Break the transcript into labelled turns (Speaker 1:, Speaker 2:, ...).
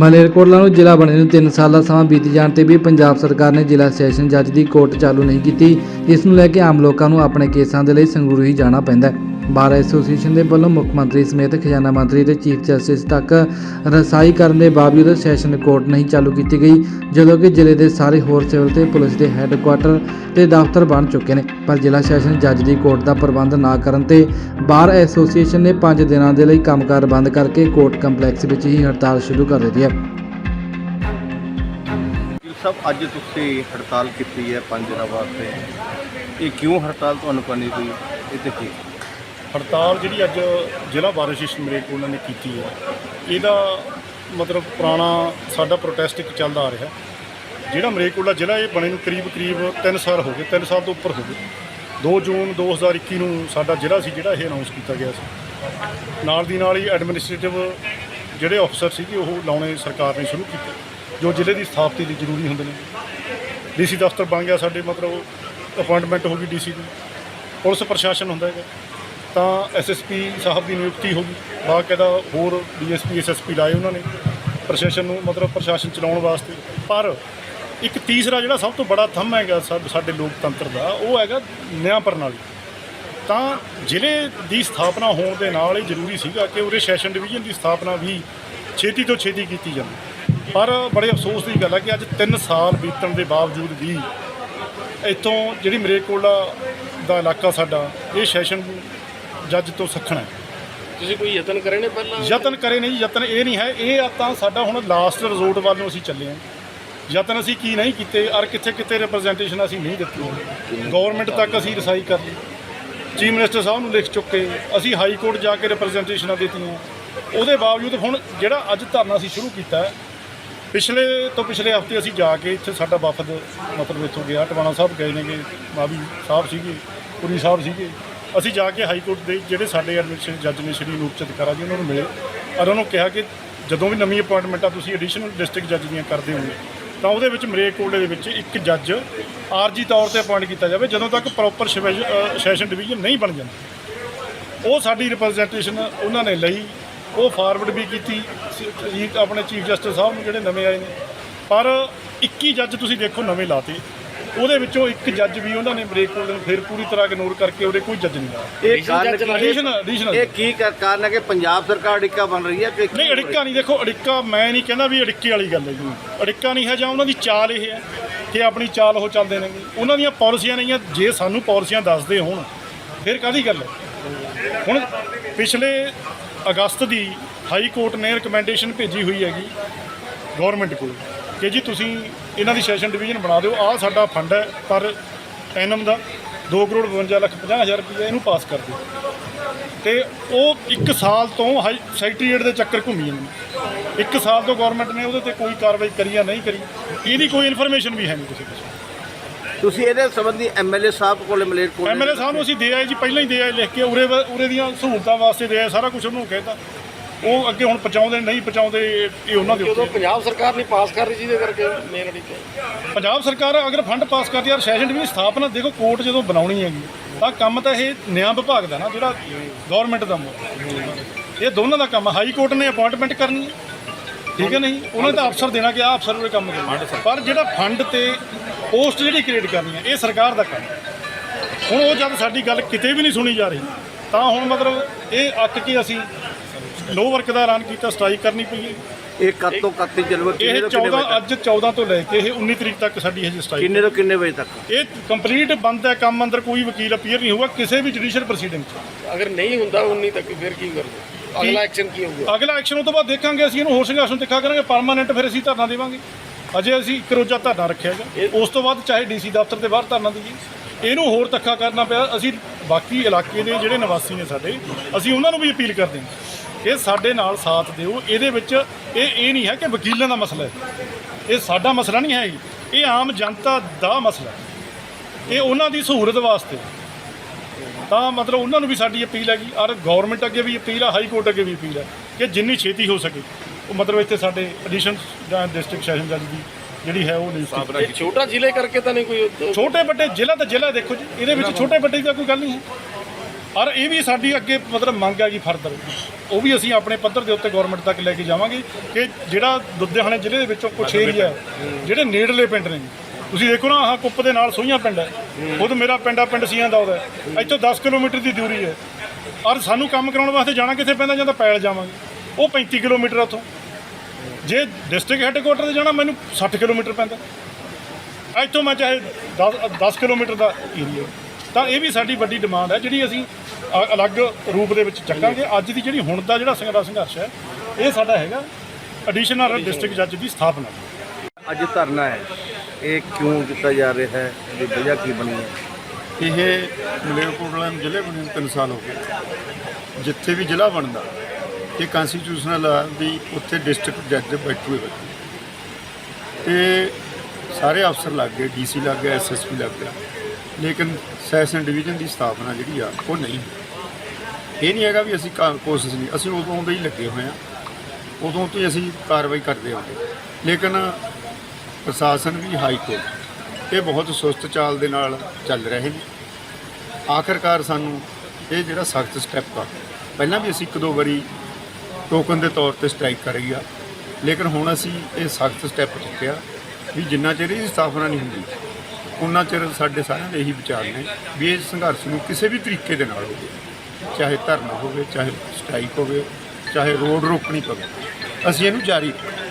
Speaker 1: ਮਲੇਰਕੋਟਲਾ ਨੂੰ ਜ਼ਿਲ੍ਹਾ ਬਣੇ ਨੂੰ 3 ਸਾਲ ਦਾ ਸਮਾਂ ਬੀਤ ਜਾਣ ਤੇ ਵੀ ਪੰਜਾਬ ਸਰਕਾਰ ਨੇ ਜ਼ਿਲ੍ਹਾ ਸੈਸ਼ਨ ਜੱਜ ਦੀ ਕੋਰਟ ਚਾਲੂ ਨਹੀਂ ਕੀਤੀ। ਇਸ ਨੂੰ ਲੈ ਕੇ ਆਮ ਲੋਕਾਂ ਨੂੰ ਆਪਣੇ ਕੇਸਾਂ ਦੇ ਲਈ ਸੰਗਰੂਰ ਹੀ ਜਾਣਾ ਪੈਂਦਾ ਹੈ। ਬਾਰ ਐਸੋਸੀਏਸ਼ਨ ਦੇ ਵੱਲੋਂ ਮੁੱਖ ਮੰਤਰੀ ਸਮੇਤ ਖਜ਼ਾਨਾ ਮੰਤਰੀ ਤੇ ਚੀਫ ਜਸਟਿਸ ਤੱਕ ਰਸਾਈ ਕਰਨ ਦੇ ਬਾਵਜੂਦ ਸੈਸ਼ਨ ਕੋਰਟ ਨਹੀਂ ਚਾਲੂ ਕੀਤੀ ਗਈ, ਜਦੋਂ ਕਿ ਜ਼ਿਲ੍ਹੇ ਦੇ ਸਾਰੇ ਹੋਰ ਸਿਵਲ ਤੇ ਪੁਲਿਸ ਦੇ ਹੈੱਡਕੁਆਟਰ ਤੇ ਦਫ਼ਤਰ ਬਣ ਚੁੱਕੇ ਨੇ। ਪਰ ਜ਼ਿਲ੍ਹਾ ਸੈਸ਼ਨ ਜੱਜ ਦੀ ਕੋਰਟ ਦਾ ਪ੍ਰਬੰਧ ਨਾ ਕਰਨ ਤੇ ਬਾਰ ਐਸੋਸੀਏਸ਼ਨ ਨੇ 5 ਦਿਨਾਂ ਦੇ ਲਈ ਕੰਮਕਾਰ ਬੰਦ ਕਰਕੇ ਕੋਰਟ ਕੰਪਲੈਕਸ ਵਿੱਚ ਹੀ ਹੜਤਾਲ ਸ਼ੁਰੂ ਕਰ ਦਿੱਤੀ ਹੈ।
Speaker 2: ਵਕੀਲ ਅੱਜ ਤੁਸੀਂ ਹੜਤਾਲ ਕੀਤੀ ਹੈ 5 ਦਿਨਾਂ ਵਾਸਤੇ। ਇਹ ਕਿਉਂ ਹੜਤਾਲ ਤੁਹਾਨੂੰ ਕਰਨੀ ਪਈ? ਇਹ ਤੇ ਕੀ
Speaker 3: ਹੜਤਾਲ ਜਿਹੜੀ ਅੱਜ ਜ਼ਿਲ੍ਹਾ ਬਾਰ ਐਸੋਸੀਏਸ਼ਨ ਨੇ ਕੀਤੀ ਹੈ, ਇਹਦਾ ਮਤਲਬ ਪੁਰਾਣਾ ਸਾਡਾ ਪ੍ਰੋਟੈਸਟ ਇੱਕ ਚੱਲਦਾ ਆ ਰਿਹਾ। ਜਿਹੜਾ ਮਰੇਕੋਟਲਾ ਜ਼ਿਲ੍ਹਾ ਇਹ ਬਣੇ ਨੂੰ ਕਰੀਬ ਕਰੀਬ 3 ਸਾਲ ਹੋ ਗਏ 3 ਸਾਲ ਤੋਂ ਉੱਪਰ ਹੋ ਗਏ। 2 ਜੂਨ 2021 ਨੂੰ ਸਾਡਾ ਜ਼ਿਲ੍ਹਾ ਸੀ ਜਿਹੜਾ ਇਹ ਅਨਾਉਂਸ ਕੀਤਾ ਗਿਆ ਸੀ। ਨਾਲ ਦੀ ਨਾਲ ਹੀ ਐਡਮਿਨਿਸਟ੍ਰੇਟਿਵ ਜਿਹੜੇ ਅਫਸਰ ਸੀਗੇ ਉਹ ਲਾਉਣੇ ਸਰਕਾਰ ਨੇ ਸ਼ੁਰੂ ਕੀਤੇ, ਜੋ ਜ਼ਿਲ੍ਹੇ ਦੀ ਸਥਾਪਤੀ ਲਈ ਜ਼ਰੂਰੀ ਹੁੰਦੇ ਨੇ। ਡੀਸੀ ਦਫ਼ਤਰ ਬਣ ਗਿਆ ਸਾਡੇ ਮਤਲਬ ਅਪਾਇੰਟਮੈਂਟ ਹੋ ਗਈ ਡੀਸੀ ਦੀ। ਪੁਲਿਸ ਪ੍ਰਸ਼ਾਸਨ ਹੁੰਦਾ ਹੈਗਾ। ਤਾਂ ਐਸਐਸਪੀ ਸਾਹਿਬ ਦੀ ਨਿਯੁਕਤੀ ਹੋ ਗਈ। ਬਾਕਾਇਦਾ ਹੋਰ ਡੀਐਸਪੀ ਐਸਐਸਪੀ ਲਾਏ ਉਹਨਾਂ ਨੇ, ਪ੍ਰਸ਼ਾਸਨ ਨੂੰ, ਮਤਲਬ ਪ੍ਰਸ਼ਾਸਨ ਚਲਾਉਣ ਵਾਸਤੇ। ਪਰ ਇੱਕ ਤੀਸਰਾ ਜਿਹੜਾ ਸਭ ਤੋਂ ਬੜਾ ਥੰਮ ਹੈਗਾ ਸਾ- ਸਾਡੇ ਲੋਕਤੰਤਰ ਦਾ, ਉਹ ਹੈਗਾ ਨਿਆਂ ਪ੍ਰਣਾਲੀ। ਤਾਂ ਜ਼ਿਲ੍ਹੇ ਦੀ ਸਥਾਪਨਾ ਹੋਣ ਦੇ ਨਾਲ ਇਹ ਜ਼ਰੂਰੀ ਸੀਗਾ ਕਿ ਉਰੇ ਸੈਸ਼ਨ ਡਿਵੀਜ਼ਨ ਦੀ ਸਥਾਪਨਾ ਵੀ ਛੇਤੀ ਤੋਂ ਛੇਤੀ ਕੀਤੀ ਜਾਵੇ। ਪਰ ਬੜੇ ਅਫਸੋਸ ਦੀ ਗੱਲ ਹੈ ਕਿ ਅੱਜ 3 ਸਾਲ ਬੀਤਣ ਦੇ ਬਾਵਜੂਦ ਵੀ ਇੱਥੋਂ ਜਿਹੜੀ ਮਰੇਕੋਲਾ ਦਾ ਇਲਾਕਾ ਸਾਡਾ, ਇਹ ਸੈਸ਼ਨ ਜੱਜ ਤੋਂ ਸੱਖਣਾ ਹੈ।
Speaker 4: ਤੁਸੀਂ ਕੋਈ ਯਤਨ ਕਰੇ ਨੇ ਪਹਿਲਾਂ?
Speaker 3: ਯਤਨ ਕਰੇ ਨਹੀਂ ਯਤਨ ਇਹ ਨਹੀਂ ਹੈ ਇਹ ਆ ਤਾਂ ਸਾਡਾ ਹੁਣ ਲਾਸਟ ਰਿਜ਼ੋਰਟ ਵੱਲ ਨੂੰ ਅਸੀਂ ਚੱਲੇ ਹਾਂ। ਯਤਨ ਅਸੀਂ ਕੀ ਨਹੀਂ ਕੀਤੇ ਔਰ ਕਿੱਥੇ ਕਿੱਥੇ ਰਿਪਰੈਜ਼ੈਂਟੇਸ਼ਨ ਅਸੀਂ ਨਹੀਂ ਦਿੱਤੀ। ਗਵਰਨਮੈਂਟ ਤੱਕ ਅਸੀਂ ਰਸਾਈ ਕਰ ਲਈ। ਚੀਫ ਮਿਨਿਸਟਰ ਸਾਹਿਬ ਨੂੰ ਲਿਖ ਚੁੱਕੇ ਅਸੀਂ ਹਾਈ ਕੋਰਟ ਜਾ ਕੇ ਰਿਪਰੈਜ਼ੈਂਟੇਸ਼ਨਾਂ ਦਿੱਤੀਆਂ। ਉਹਦੇ ਬਾਵਜੂਦ ਹੁਣ ਜਿਹੜਾ ਅੱਜ ਧਰਨਾ ਅਸੀਂ ਸ਼ੁਰੂ ਕੀਤਾ ਪਿਛਲੇ ਤੋਂ ਪਿਛਲੇ ਹਫ਼ਤੇ ਅਸੀਂ ਜਾ ਕੇ ਇੱਥੇ ਸਾਡਾ ਵਫਦ ਮਤਲਬ ਇੱਥੋਂ ਗਿਆ। ਟਵਾਣਾ ਸਾਹਿਬ ਗਏ ਨੇਗੇ ਮਾਵੀ ਸਾਹਿਬ ਸੀਗੇ ਪੁਰੀ ਸਾਹਿਬ ਸੀਗੇ। ਅਸੀਂ ਜਾ ਕੇ ਹਾਈ ਕੋਰਟ ਦੇ ਜਿਹੜੇ ਸਾਡੇ ਐਡਮਿਨਿਸਟ੍ਰੇਟਿਵ ਜੱਜ ਨੇ ਸ਼੍ਰੀ ਅਨੂਪ ਚਤਕਾਰਾ ਜੀ ਉਹਨਾਂ ਨੂੰ ਮਿਲੇ ਔਰ ਉਹਨਾਂ ਨੂੰ ਕਿਹਾ ਕਿ ਜਦੋਂ ਵੀ ਨਵੀਂ ਅਪਾਇੰਟਮੈਂਟਾਂ ਤੁਸੀਂ ਐਡੀਸ਼ਨਲ ਡਿਸਟ੍ਰਿਕਟ ਜੱਜ ਦੀਆਂ ਕਰਦੇ ਹੋਗੇ ਤਾਂ ਉਹਦੇ ਵਿੱਚ ਮਰੇਕੋਟਲੇ ਦੇ ਵਿੱਚ ਇੱਕ ਜੱਜ ਆਰਜੀ ਤੌਰ ਤੇ ਅਪਾਇੰਟ ਕੀਤਾ ਜਾਵੇ, ਜਦੋਂ ਤੱਕ ਪ੍ਰੋਪਰ ਸੈਸ਼ਨ ਡਿਵੀਜ਼ਨ ਨਹੀਂ ਬਣ ਜਾਂਦਾ। ਉਹ ਸਾਡੀ ਰਿਪਰੈਜ਼ੈਂਟੇਸ਼ਨ ਉਹਨਾਂ ਨੇ ਲਈ, ਉਹ ਫਾਰਵਰਡ ਵੀ ਕੀਤੀ। ਆਪਣੇ ਚੀਫ ਜਸਟਿਸ ਸਾਹਿਬ ਨੂੰ ਜਿਹੜੇ ਨਵੇਂ ਆਏ ਨੇ। ਪਰ 21 ਜੱਜ ਤੁਸੀਂ ਦੇਖੋ ਨਵੇਂ ਲਾਤੇ। ਉਹਦੇ ਵਿੱਚੋਂ ਇੱਕ ਜੱਜ ਵੀ ਉਹਨਾਂ ਨੇ ਬ੍ਰੇਕ ਕੋਲ ਨੂੰ ਫਿਰ ਪੂਰੀ ਤਰ੍ਹਾਂ ਇਗਨੋਰ ਕਰਕੇ ਉਹਦੇ ਕੋਈ ਜੱਜ ਨਹੀਂ ਲਾਇਆ
Speaker 2: ਇਹ ਕਾਰਨ ਕੀ
Speaker 3: ਐਡੀਸ਼ਨਲ ਐਡੀਸ਼ਨਲ
Speaker 2: ਇਹ ਕੀ ਕ- ਕਾਰਨ ਹੈ ਕਿ ਪੰਜਾਬ ਸਰਕਾਰ ਅੜਿੱਕਾ ਬਣ ਰਹੀ ਹੈ ਕਿ
Speaker 3: ਨਹੀਂ ਅੜਿੱਕਾ ਨਹੀਂ ਦੇਖੋ ਅੜਿੱਕਾ ਮੈਂ ਨਹੀਂ ਕਹਿੰਦਾ ਵੀ ਅੜਿੱਕੇ ਵਾਲੀ ਗੱਲ ਹੈ ਜੀ। ਅੜਿੱਕਾ ਨਹੀਂ ਹੈ ਜਾਂ ਉਹਨਾਂ ਦੀ ਚਾਲ ਇਹ ਹੈ ਕਿ ਆਪਣੀ ਚਾਲ ਉਹ ਚੱਲਦੇ ਨੇ। ਉਹਨਾਂ ਦੀਆਂ ਪਾਲਿਸੀਆਂ ਨਹੀਂ ਜੇ ਸਾਨੂੰ ਪਾਲਿਸੀਆਂ ਦੱਸਦੇ ਹੋਣ ਫਿਰ ਕਾਦੀ ਗੱਲ ਹੈ? ਹੁਣ ਪਿਛਲੇ ਅਗਸਤ ਦੀ ਹਾਈ ਕੋਰਟ ਨੇ ਰეკਮੈਂਡੇਸ਼ਨ ਭੇਜੀ ਹੋਈ ਹੈਗੀ ਗਵਰਨਮੈਂਟ ਕੋਲ ਕਿ ਜੀ ਤੁਸੀਂ ਇਹਨਾਂ ਦੀ ਸੈਸ਼ਨ ਡਿਵੀਜ਼ਨ ਬਣਾ ਦਿਓ। ਆਹ ਸਾਡਾ ਫੰਡ ਹੈ ਪਰ ਐਨਮ ਦਾ 2 ਕਰੋੜ 52 ਲੱਖ 50 ਹਜ਼ਾਰ ਰੁਪਏ ਇਹਨੂੰ ਪਾਸ ਕਰ ਦਿਓ। ਤੇ ਉਹ 1 ਸਾਲ ਤੋਂ ਹਾਈ ਸੈਕਟਰੀਏਟ ਦੇ ਚੱਕਰ ਘੁੰਮੀ ਜਾਂਦੇ ਨੇ। 1 ਸਾਲ ਤੋਂ ਗਵਰਨਮੈਂਟ ਨੇ ਉਹਦੇ ਤੇ ਕੋਈ ਕਾਰਵਾਈ ਕਰੀ ਜਾਂ ਨਹੀਂ ਕਰੀ ਇਹਦੀ ਕੋਈ ਇਨਫੋਰਮੇਸ਼ਨ ਵੀ ਹੈ ਨਹੀਂ ਕਿਸੇ ਕੋਲ
Speaker 2: ਤੁਸੀਂ ਇਹਦੇ ਸੰਬੰਧੀ ਐਮਐਲਏ ਸਾਹਿਬ ਕੋਲੇ ਮਲੇਰਕੋਟਲੇ
Speaker 3: ਐਮਐਲਏ ਸਾਹਿਬ ਨੂੰ ਅਸੀਂ ਦੇ ਆਏ ਜੀ ਪਹਿਲਾਂ ਹੀ ਦੇ ਆਏ ਲਿਖ ਕੇ ਉਰੇ ਉਰੇ ਦੀਆਂ ਸਹੂਲਤਾਂ ਵਾਸਤੇ ਦੇ ਆਏ ਸਾਰਾ ਕੁਝ ਉਹਨੂੰ ਕਹਿਤਾ। ਉਹ ਅੱਗੇ ਹੁਣ ਪਹੁੰਚਾਉਂਦੇ ਨਹੀਂ ਪਹੁੰਚਾਉਂਦੇ ਇਹ ਉਹਨਾਂ ਦੇ
Speaker 4: ਜਦੋਂ
Speaker 3: ਉੱਤੇ।
Speaker 4: ਪੰਜਾਬ ਸਰਕਾਰ ਨਹੀਂ ਪਾਸ ਕਰ ਰਹੀ ਜਿਹਦੇ ਕਰਕੇ ਮੇਨ ਅੜਿੱਕਾ
Speaker 3: ਪੰਜਾਬ ਸਰਕਾਰ ਅਗਰ ਫੰਡ ਪਾਸ ਕਰਦੀ ਯਾਰ ਸੈਸ਼ਨ ਡਿਵੀਜ਼ਨ ਸਥਾਪਨਾ ਦੇਖੋ ਕੋਰਟ ਜਦੋਂ ਬਣਾਉਣੀ ਹੈਗੀ ਤਾਂ ਕੰਮ ਤਾਂ ਇਹ ਨਿਆਂ ਵਿਭਾਗ ਦਾ ਨਾ ਜਿਹੜਾ ਗਵਰਨਮੈਂਟ ਦਾ ਮੋ- ਇਹ ਦੋਨਾਂ ਦਾ ਕੰਮ ਹੈ। ਹਾਈ ਕੋਰਟ ਨੇ ਅਪਾਇੰਟਮੈਂਟ ਕਰਨੀ ਹੈ। ਠੀਕ ਹੈ ਨਹੀਂ? ਉਹਨਾਂ ਨੇ ਤਾਂ ਅਫਸਰ ਦੇਣਾ ਕਿ ਆਹ ਅਫਸਰ ਉਹਦੇ ਕੰਮ ਕਰਨਾ। ਪਰ ਜਿਹੜਾ ਫੰਡ ਤੇ ਪੋਸਟ ਜਿਹੜੀ ਕ੍ਰੀਏਟ ਕਰਨੀ ਹੈ ਇਹ ਸਰਕਾਰ ਦਾ ਕੰਮ ਹੈ। ਹੁਣ ਉਹ ਜਦ ਸਾਡੀ ਗੱਲ ਕਿਤੇ ਵੀ ਨਹੀਂ ਸੁਣੀ ਜਾ ਰਹੀ ਤਾਂ ਹੁਣ ਮਤਲਬ ਇਹ ਅੱਕ ਕੇ ਅਸੀਂ ਲੋ ਵਰਕ ਦਾ ਐਲਾਨ ਕੀਤਾ ਸਟ੍ਰਾਈਕ ਕਰਨੀ ਪਈ ਹੈ।
Speaker 2: ਇਹ ਕਦ ਤੋਂ ਕਦ ਤੱਕ ਚੱਲੂਗਾ
Speaker 3: ਇਹ
Speaker 2: ਕਿੰਨੇ ਤੋਂ ਕਿੰਨੇ
Speaker 3: 14
Speaker 2: ਵਜੇ
Speaker 3: ਅੱਜ 14 ਤੋਂ ਲੈ ਕੇ ਇਹ 19 ਤਰੀਕ ਤੱਕ ਸਾਡੀ ਹਜੇ
Speaker 2: ਤੱਕ
Speaker 3: ਸਟ੍ਰਾਈਕ
Speaker 2: ਕਿੰਨੇ ਤੋਂ ਕਿੰਨੇ ਵਜੇ ਤੱਕ?
Speaker 3: ਇਹ ਕੰਪਲੀਟ ਬੰਦ ਹੈ ਕੰਮ ਅੰਦਰ ਕੋਈ ਵਕੀਲ ਅਪੀਅਰ ਨਹੀਂ ਹੋਊਗਾ ਕਿਸੇ ਵੀ ਜੁਡੀਸ਼ੀਅਲ ਪ੍ਰੋਸੀਡਿੰਗ 'ਚ।
Speaker 4: ਅਗਰ ਨਹੀਂ ਹੁੰਦਾ 19 ਤੱਕ ਫਿਰ ਕੀ ਕਰਦੇ? ਅਗਲਾ ਐਕਸ਼ਨ ਕੀ ਹੋਊਗਾ?
Speaker 3: ਅਗਲਾ ਐਕਸ਼ਨ ਉਹ ਤੋਂ ਬਾਅਦ ਦੇਖਾਂਗੇ ਅਸੀਂ ਇਹਨੂੰ ਹੋਰ ਸੰਘਰਸ਼ ਨੂੰ ਦਿਖਾ ਕਰਾਂਗੇ ਪਰਮਾਨੈਂਟ ਫਿਰ ਅਸੀਂ ਧਰਨਾ ਦੇਵਾਂਗੇ। ਅਜੇ ਅਸੀਂ ਇੱਕ ਰੋਜ਼ਾ ਧਰਨਾ ਰੱਖਿਆ ਹੈਗਾ। ਉਸ ਤੋਂ ਬਾਅਦ ਚਾਹੇ ਡੀਸੀ ਦਫ਼ਤਰ ਦੇ ਬਾਹਰ ਧਰਨਾ ਦੇਈਏ। ਇਹਨੂੰ ਹੋਰ ਧੱਕਾ ਕਰਨਾ ਪਿਆ ਅਸੀਂ ਬਾਕੀ ਇਲਾਕੇ ਦੇ ਜਿਹੜੇ ਨਿਵਾਸੀ ਨੇ ਸਾਡੇ ਅਸੀਂ ਉਹਨਾਂ ਨੂੰ ਵੀ ਅਪੀਲ ਕਰਦੇ ਹਾਂ। ਕਿ ਸਾਡੇ ਨਾਲ ਸਾਥ ਦਿਓ। ਇਹਦੇ ਵਿੱਚ ਇਹ ਇਹ ਨਹੀਂ ਹੈ ਕਿ ਵਕੀਲਾਂ ਦਾ ਮਸਲਾ ਹੈ। ਇਹ ਸਾਡਾ ਮਸਲਾ ਨਹੀਂ ਹੈ ਜੀ। ਇਹ ਆਮ ਜਨਤਾ ਦਾ ਮਸਲਾ ਹੈ। ਇਹ ਉਹਨਾਂ ਦੀ ਸਹੂਲਤ ਵਾਸਤੇ। ਤਾਂ ਮਤਲਬ ਉਹਨਾਂ ਨੂੰ ਵੀ ਸਾਡੀ ਅਪੀਲ ਹੈਗੀ। ਔਰ ਗਵਰਨਮੈਂਟ ਅੱਗੇ ਵੀ ਅਪੀਲ ਹੈ ਹਾਈ ਕੋਰਟ ਅੱਗੇ ਵੀ ਅਪੀਲ ਹੈ ਕਿ ਜਿੰਨੀ ਛੇਤੀ ਹੋ ਸਕੇ। ਉਹ ਮਤਲਬ ਇੱਥੇ ਸਾਡੇ ਐਡੀਸ਼ਨ ਜਾਂ ਡਿਸਟ੍ਰਿਕਟ ਸੈਸ਼ਨ ਜੱਜ ਦੀ ਜਿਹੜੀ ਹੈ ਉਹ ਨਿਯੁਕਤੀ
Speaker 4: ਇਹ ਛੋਟਾ ਜ਼ਿਲ੍ਹੇ ਕਰਕੇ ਤਾਂ ਨਹੀਂ ਕੋਈ
Speaker 3: ਛੋਟੇ ਵੱਡੇ ਜ਼ਿਲ੍ਹਾ ਤਾਂ ਜ਼ਿਲ੍ਹਾ ਦੇਖੋ ਜੀ। ਇਹਦੇ ਵਿੱਚ ਛੋਟੇ ਵੱਡੇ ਦੀ ਕੋਈ ਗੱਲ ਨਹੀਂ ਹੈ।
Speaker 5: ਔਰ ਇਹ ਵੀ ਸਾਡੀ ਅੱਗੇ ਮਤਲਬ ਮੰਗ ਹੈਗੀ ਫਰਦਰ। ਉਹ ਵੀ ਅਸੀਂ ਆਪਣੇ ਪੱਧਰ ਦੇ ਉੱਤੇ ਗਵਰਨਮੈਂਟ ਤੱਕ ਲੈ ਕੇ ਜਾਵਾਂਗੇ ਕਿ ਜਿਹੜਾ ਲੁਧਿਆਣਾ ਜ਼ਿਲ੍ਹੇ ਦੇ ਵਿੱਚੋਂ ਕੁਛ ਏਰੀਆ ਹੈ, ਜਿਹੜੇ ਨੇੜਲੇ ਪਿੰਡ ਨੇ। ਤੁਸੀਂ ਦੇਖੋ ਨਾ ਆਹ ਕੁੱਪ ਦੇ ਨਾਲ ਸੋਹੀਆਂ ਪਿੰਡ ਹੈ। ਖੁਦ ਮੇਰਾ ਪਿੰਡ ਆ ਪਿੰਡ ਸੀਆਂ ਦਾ ਉਹਦਾ। ਹੈ। ਇੱਥੋਂ 10 ਕਿਲੋਮੀਟਰ ਦੀ ਦੂਰੀ ਹੈ। ਔਰ ਸਾਨੂੰ ਕੰਮ ਕਰਾਉਣ ਵਾਸਤੇ ਜਾਣਾ ਕਿੱਥੇ ਪੈਂਦਾ ਜਾਂ ਤਾਂ ਪੈਲ ਜਾਵਾਂਗੇ। ਉਹ 35 ਕਿਲੋਮੀਟਰ ਉੱਥੋਂ। ਜੇ ਡਿਸਟ੍ਰਿਕਟ ਹੈੱਡਕੁਆਟਰ ਤੇ ਜਾਣਾ ਮੈਨੂੰ 60 ਕਿਲੋਮੀਟਰ ਪੈਂਦਾ। ਇੱਥੋਂ ਮੈਂ ਚਾਹੇ 10 10 ਕਿਲੋਮੀਟਰ ਦਾ ਏਰੀਆ ਤਾਂ ਇਹ ਵੀ ਸਾਡੀ ਵੱਡੀ ਡਿਮਾਂਡ ਹੈ ਜਿਹੜੀ ਅਸੀਂ ਅ- ਅਲੱਗ ਰੂਪ ਦੇ ਵਿੱਚ ਚੱਕਾਂਗੇ। ਅੱਜ ਦੀ ਜਿਹੜੀ ਹੁਣ ਦਾ ਜਿਹੜਾ ਸੰਘਰਸ਼ ਸੰਘਰਸ਼ ਹੈ ਇਹ ਸਾਡਾ ਹੈਗਾ ਐਡੀਸ਼ਨਲ ਡਿਸਟ੍ਰਿਕਟ ਜੱਜ ਦੀ ਸਥਾਪਨਾ।
Speaker 2: ਅੱਜ ਧਰਨਾ ਹੈ। ਇਹ ਕਿਉਂ ਕੀਤਾ ਜਾ ਰਿਹਾ ਹੈ? ਦੀ ਵਜ੍ਹਾ ਕੀ ਬਣੀ ਹੈ?
Speaker 5: ਇਹ ਮਲੇਰਕੋਟਲਾ ਜ਼ਿਲ੍ਹੇ ਬਣੇ ਨੂੰ 3 ਸਾਲ ਹੋ ਗਏ। ਜਿੱਥੇ ਵੀ ਜ਼ਿਲ੍ਹਾ ਬਣਦਾ ਇਹ ਕਨਸਟੀਟਿਊਸ਼ਨਲ ਆ ਵੀ ਉੱਥੇ ਡਿਸਟ੍ਰਿਕਟ ਜੱਜ ਬੈਠੂਏ ਬੈਠੇ ਤੇ ਸਾਰੇ ਅਫਸਰ ਲੱਗ ਗਏ ਡੀਸੀ ਲੱਗ ਗਿਆ ਐਸਐਸਪੀ ਲੱਗ ਗਿਆ। ਲੇਕਿਨ ਸੈਸ਼ਨ ਡਿਵੀਜ਼ਨ ਦੀ ਸਥਾਪਨਾ ਜਿਹੜੀ ਆ, ਉਹ ਨਹੀਂ। ਇਹ ਨਹੀਂ ਹੈਗਾ ਵੀ ਅਸੀਂ ਕਾ- ਕੋਸ਼ਿਸ਼ ਨਹੀਂ। ਅਸੀਂ ਉਦੋਂ ਦੇ ਹੀ ਲੱਗੇ ਹੋਏ ਆ। ਉਦੋਂ ਤੋਂ ਹੀ ਅਸੀਂ ਕਾਰਵਾਈ ਕਰਦੇ ਆਉਂਦੇ। ਲੇਕਿਨ ਪ੍ਰਸ਼ਾਸਨ ਵੀ, ਹਾਈ ਕੋਰਟ, ਇਹ ਬਹੁਤ ਸੁਸਤ ਚਾਲ ਦੇ ਨਾਲ ਚੱਲ ਰਹੇ ਨੇ। ਆਖਰਕਾਰ ਸਾਨੂੰ ਇਹ ਜਿਹੜਾ ਸਖਤ ਸਟੈਪ ਆ, ਪਹਿਲਾਂ ਵੀ ਅਸੀਂ ਇੱਕ ਦੋ ਵਾਰੀ ਟੋਕਨ ਦੇ ਤੌਰ ਤੇ ਸਟ੍ਰਾਈਕ ਕਰੀ ਆ। ਲੇਕਿਨ ਹੁਣ ਅਸੀਂ ਇਹ ਸਖਤ ਸਟੈਪ ਚੁੱਕਿਆ ਵੀ ਜਿੰਨਾ ਚਿਰ ਇਹ ਸਥਾਪਨਾ ਨਹੀਂ ਹੁੰਦੀ ਉਹਨਾਂ ਚਿਰ ਸਾਡੇ ਸਾਰਿਆਂ ਦੇ ਇਹੀ ਵਿਚਾਰ ਨੇ ਵੀ ਇਹ ਸੰਘਰਸ਼ ਨੂੰ ਕਿਸੇ ਵੀ ਤਰੀਕੇ ਦੇ ਨਾਲ ਹੋਵੇ, ਚਾਹੇ ਧਰਨਾ ਹੋਵੇ, ਚਾਹੇ ਸਟ੍ਰਾਈਕ ਹੋਵੇ, ਚਾਹੇ ਰੋਡ ਰੋਕਣੀ ਪਵੇ, ਅਸੀਂ ਇਹਨੂੰ ਜਾਰੀ ਰੱਖਾਂਗੇ